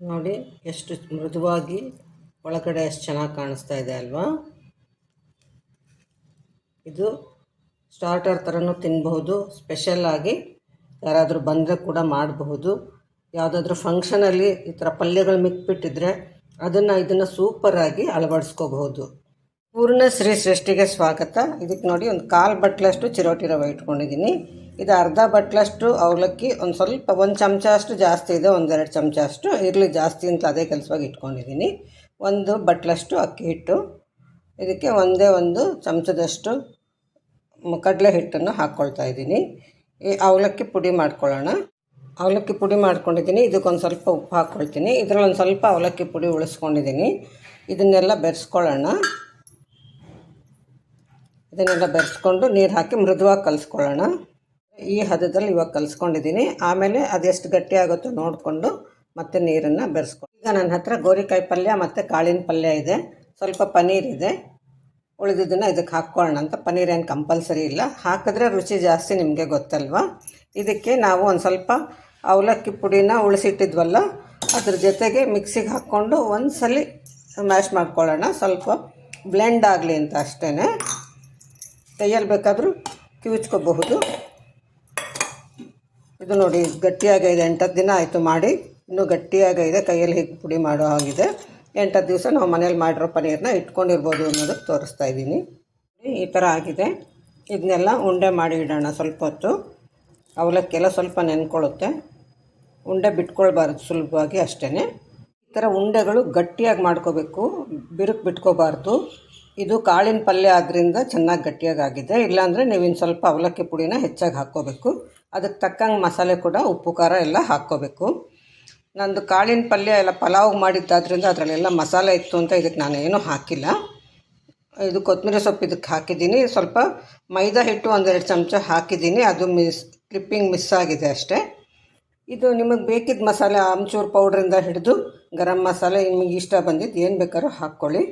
ನೋಡಿ ಎಷ್ಟು ಮೃದುವಾಗಿ ಒಳಗಡೆ ಎಷ್ಟು ಚೆನ್ನಾಗಿ ಕಾಣಿಸ್ತಾ ಇದೆ ಅಲ್ವಾ? ಇದು ಸ್ಟಾರ್ಟರ್ ಥರನೂ ತಿನ್ನಬಹುದು ಸ್ಪೆಷಲ್ಲಾಗಿ ಯಾರಾದರೂ ಬಂದರೆ ಕೂಡ ಮಾಡಬಹುದು. ಯಾವುದಾದ್ರೂ ಫಂಕ್ಷನಲ್ಲಿ ಈ ಥರ ಪಲ್ಯಗಳು ಮಿಕ್ಬಿಟ್ಟಿದ್ರೆ ಅದನ್ನು ಇದನ್ನು ಸೂಪರಾಗಿ ಅಳವಡಿಸ್ಕೋಬಹುದು. ಪೂರ್ಣ ಶ್ರೀ ಸೃಷ್ಟಿಗೆ ಸ್ವಾಗತ. ಇದಕ್ಕೆ ನೋಡಿ ಒಂದು ಕಾಲು ಬಟ್ಲಷ್ಟು ಚಿರೋಟಿ ರವೆ ಇಟ್ಕೊಂಡಿದ್ದೀನಿ ಇದು ಅರ್ಧ ಬಟ್ಲಷ್ಟು ಅವಲಕ್ಕಿ, ಒಂದು ಸ್ವಲ್ಪ, ಒಂದು ಚಮಚ ಅಷ್ಟು ಜಾಸ್ತಿ ಇದೆ ಒಂದೆರಡು ಚಮಚ ಅಷ್ಟು. ಇರಲಿ, ಜಾಸ್ತಿ ಅಂತ ಅದೇ ಕೆಲಸವಾಗಿ ಇಟ್ಕೊಂಡಿದ್ದೀನಿ. ಒಂದು ಬಟ್ಲಷ್ಟು ಅಕ್ಕಿ ಹಿಟ್ಟು. ಇದಕ್ಕೆ ಒಂದೇ ಒಂದು ಚಮಚದಷ್ಟು ಕಡಲೆ ಹಿಟ್ಟನ್ನು ಹಾಕ್ಕೊಳ್ತಾ ಇದ್ದೀನಿ. ಈ ಅವಲಕ್ಕಿ ಪುಡಿ ಮಾಡ್ಕೊಳ್ಳೋಣ. ಅವಲಕ್ಕಿ ಪುಡಿ ಮಾಡ್ಕೊಂಡಿದ್ದೀನಿ. ಇದಕ್ಕೊಂದು ಸ್ವಲ್ಪ ಉಪ್ಪು ಹಾಕ್ಕೊಳ್ತೀನಿ ಇದರಲ್ಲಿ ಒಂದು ಸ್ವಲ್ಪ ಅವಲಕ್ಕಿ ಪುಡಿ ಉಳಿಸ್ಕೊಂಡಿದ್ದೀನಿ. ಇದನ್ನೆಲ್ಲ ಬೆರೆಸ್ಕೊಳ್ಳೋಣ. ಇದನ್ನೆಲ್ಲ ಬೆರೆಸ್ಕೊಂಡು ನೀರು ಹಾಕಿ ಮೃದುವಾಗಿ ಕಲಿಸ್ಕೊಳ್ಳೋಣ. ಈ ಹದದಲ್ಲಿ ಇವಾಗ ಕಲಿಸ್ಕೊಂಡಿದ್ದೀನಿ. ಆಮೇಲೆ ಅದೆಷ್ಟು ಗಟ್ಟಿ ಆಗುತ್ತೋ ನೋಡಿಕೊಂಡು ಮತ್ತೆ ನೀರನ್ನು ಬೆರೆಸ್ಕೊಂಡು ಈಗ ನನ್ನ ಹತ್ರ ಗೋರಿಕಾಯಿ ಪಲ್ಯ ಮತ್ತು ಕಾಳಿನ ಪಲ್ಯ ಇದೆ. ಸ್ವಲ್ಪ ಪನ್ನೀರ್ ಇದೆ. ಉಳಿದಿದ್ದನ್ನು ಇದಕ್ಕೆ ಹಾಕ್ಕೊಳ್ಳೋಣ ಅಂತ. ಪನ್ನೀರ್ ಏನು ಕಂಪಲ್ಸರಿ ಇಲ್ಲ. ಹಾಕಿದ್ರೆ ರುಚಿ ಜಾಸ್ತಿ ನಿಮಗೆ ಗೊತ್ತಲ್ವಾ? ಇದಕ್ಕೆ ನಾವು ಒಂದು ಸ್ವಲ್ಪ ಅವಲಕ್ಕಿ ಪುಡಿನ ಉಳಿಸಿಟ್ಟಿದ್ವಲ್ಲ, ಅದ್ರ ಜೊತೆಗೆ ಮಿಕ್ಸಿಗೆ ಹಾಕ್ಕೊಂಡು ಒಂದು ಸಲ ಮ್ಯಾಶ್ ಮಾಡ್ಕೊಳ್ಳೋಣ. ಸ್ವಲ್ಪ ಬ್ಲೆಂಡ್ ಆಗಲಿ ಅಂತ ಅಷ್ಟೇ ಕೈಯಲ್ಲಿ ಬೇಕಾದರೂ ಕಿವುಚ್ಕೋಬಹುದು. ಇದು ನೋಡಿ, ಗಟ್ಟಿಯಾಗಿದೆ, ಎಂಟತ್ತು ದಿನ ಆಯಿತು ಮಾಡಿ. ಇನ್ನೂ ಗಟ್ಟಿಯಾಗಿದೆ, ಕೈಯಲ್ಲಿ ಹೀಗೆ ಪುಡಿ ಮಾಡೋ ಹಾಗಿದೆ. ಎಂಟತ್ತು ದಿವಸ ನಾವು ಮನೇಲಿ ಮಾಡಿರೋ ಪನ್ನೀರನ್ನ ಇಟ್ಕೊಂಡಿರ್ಬೋದು ಅನ್ನೋದಕ್ಕೆ ತೋರಿಸ್ತಾ ಇದ್ದೀನಿ. ಈ ಥರ ಆಗಿದೆ. ಇದನ್ನೆಲ್ಲ ಉಂಡೆ ಮಾಡಿ ಇಡೋಣ ಸ್ವಲ್ಪ ಹೊತ್ತು. ಅವಲಕ್ಕೆಲ್ಲ ಸ್ವಲ್ಪ ನೆನ್ಕೊಳ್ಳುತ್ತೆ. ಉಂಡೆ ಬಿಟ್ಕೊಳ್ಬಾರ್ದು ಸುಲಭವಾಗಿ ಅಷ್ಟೇ ಈ ಥರ ಉಂಡೆಗಳು ಗಟ್ಟಿಯಾಗಿ ಮಾಡ್ಕೋಬೇಕು. ಬಿರುಕು ಬಿಟ್ಕೋಬಾರ್ದು. ಇದು ಕಾಳಿನ ಪಲ್ಯ ಆದ್ದರಿಂದ ಚೆನ್ನಾಗಿ ಗಟ್ಟಿಯಾಗಿ ಆಗಿದೆ. ಇಲ್ಲಾಂದರೆ ನೀವು ಇನ್ನು ಸ್ವಲ್ಪ ಅವಲಕ್ಕಿ ಪುಡಿನ ಹೆಚ್ಚಾಗಿ ಹಾಕ್ಕೋಬೇಕು. ಅದಕ್ಕೆ ತಕ್ಕಂಗೆ ಮಸಾಲೆ ಕೂಡ, ಉಪ್ಪು, ಖಾರ ಎಲ್ಲ ಹಾಕ್ಕೋಬೇಕು. ನಂದು ಕಾಳಿನ ಪಲ್ಯ ಎಲ್ಲ ಪಲಾವ್ ಮಾಡಿದ್ದಾದ್ರಿಂದ ಅದರಲ್ಲೆಲ್ಲ ಮಸಾಲೆ ಇತ್ತು ಅಂತ ಇದಕ್ಕೆ ನಾನು ಏನೂ ಹಾಕಿಲ್ಲ. ಇದು ಕೊತ್ತಂಬರಿ ಸೊಪ್ಪು ಇದಕ್ಕೆ ಹಾಕಿದ್ದೀನಿ. ಸ್ವಲ್ಪ ಮೈದಾ ಹಿಟ್ಟು ಒಂದೆರಡು ಚಮಚ ಹಾಕಿದ್ದೀನಿ. ಅದು ಮಿಸ್, ಕ್ಲಿಪ್ಪಿಂಗ್ ಮಿಸ್ ಆಗಿದೆ ಅಷ್ಟೇ. ಇದು ನಿಮಗೆ ಬೇಕಿದ್ದ ಮಸಾಲೆ, ಆಮ್ಚೂರು ಪೌಡ್ರಿಂದ ಹಿಡಿದು ಗರಂ ಮಸಾಲೆ, ನಿಮಗೆ ಇಷ್ಟ ಬಂದಿದ್ದು ಏನು ಬೇಕಾದ್ರೂ ಹಾಕ್ಕೊಳ್ಳಿ.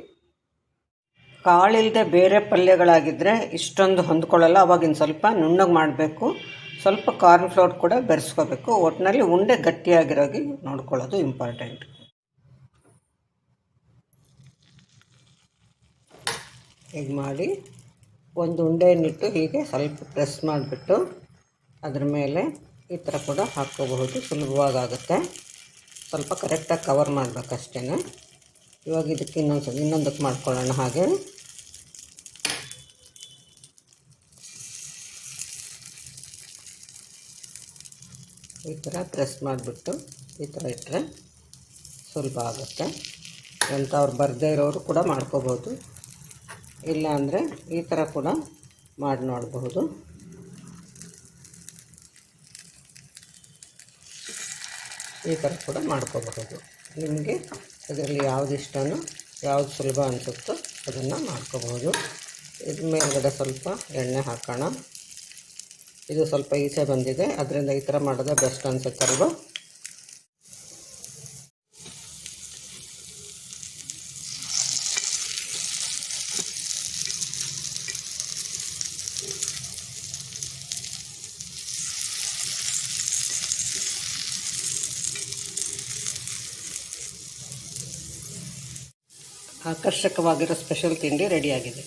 ಕಾಳಿಲ್ಲದೆ ಬೇರೆ ಪಲ್ಯಗಳಾಗಿದ್ದರೆ ಇಷ್ಟೊಂದು ಹೊಂದ್ಕೊಳ್ಳಲ್ಲ. ಅವಾಗಿನ ಸ್ವಲ್ಪ ನುಣ್ಣಗೆ ಮಾಡಬೇಕು. ಸ್ವಲ್ಪ ಕಾರ್ನ್ ಫ್ಲೋರ್ ಕೂಡ ಬೆರೆಸ್ಕೋಬೇಕು. ಒಟ್ಟಿನಲ್ಲಿ ಉಂಡೆ ಗಟ್ಟಿಯಾಗಿರೋಗಿ ನೋಡ್ಕೊಳ್ಳೋದು ಇಂಪಾರ್ಟೆಂಟ್ ಹೀಗೆ ಮಾಡಿ ಒಂದು ಉಂಡೆಯನ್ನಿಟ್ಟು ಹೀಗೆ ಸ್ವಲ್ಪ ಪ್ರೆಸ್ ಮಾಡಿಬಿಟ್ಟು ಅದ್ರ ಮೇಲೆ ಈ ಥರ ಕೂಡ ಹಾಕ್ಕೋಬಹುದು. ಸುಲಭವಾಗುತ್ತೆ. ಸ್ವಲ್ಪ ಕರೆಕ್ಟಾಗಿ ಕವರ್ ಮಾಡಬೇಕಷ್ಟೇ ಇವಾಗ ಇದಕ್ಕೆ ಇನ್ನೊಂದು ಸಲ ಇನ್ನೊಂದಕ್ಕೆ ಮಾಡ್ಕೊಳ್ಳೋಣ ಹಾಗೆ. ಈ ಥರ ಪ್ರೆಸ್ ಮಾಡಿಬಿಟ್ಟು ಈ ಥರ ಇಟ್ಟರೆ ಸುಲಭ ಆಗುತ್ತೆ. ಎಂಥವ್ರು ಬರದೇ ಇರೋರು ಕೂಡ ಮಾಡ್ಕೋಬೋದು. ಇಲ್ಲ ಅಂದರೆ ಈ ಥರ ಕೂಡ ಮಾಡಿ ನೋಡಬಹುದು. ಈ ಥರ ಕೂಡ ಮಾಡ್ಕೋಬಹುದು. ನಿಮಗೆ ಅದರಲ್ಲಿ ಯಾವ್ದು ಇಷ್ಟನೋ ಯಾವ್ದು ಸುಲಭ ಅನಿಸುತ್ತೋ ಅದನ್ನು ಮಾಡ್ಕೋಬಹುದು. ಇದ್ರ ಮೇಲ್ಗಡೆ ಸ್ವಲ್ಪ ಎಣ್ಣೆ ಹಾಕೋಣ. ಇದು ಸ್ವಲ್ಪ ಈಚೆ ಬಂದಿದೆ. ಅದರಿಂದ ಈ ಥರ ಮಾಡಿದ್ರೆ ಬೆಸ್ಟ್ ಅನಿಸುತ್ತಲ್ವ ಆಕರ್ಷಕವಾಗಿರೋ ಸ್ಪೆಷಲ್ ತಿಂಡಿ ರೆಡಿಯಾಗಿದೆ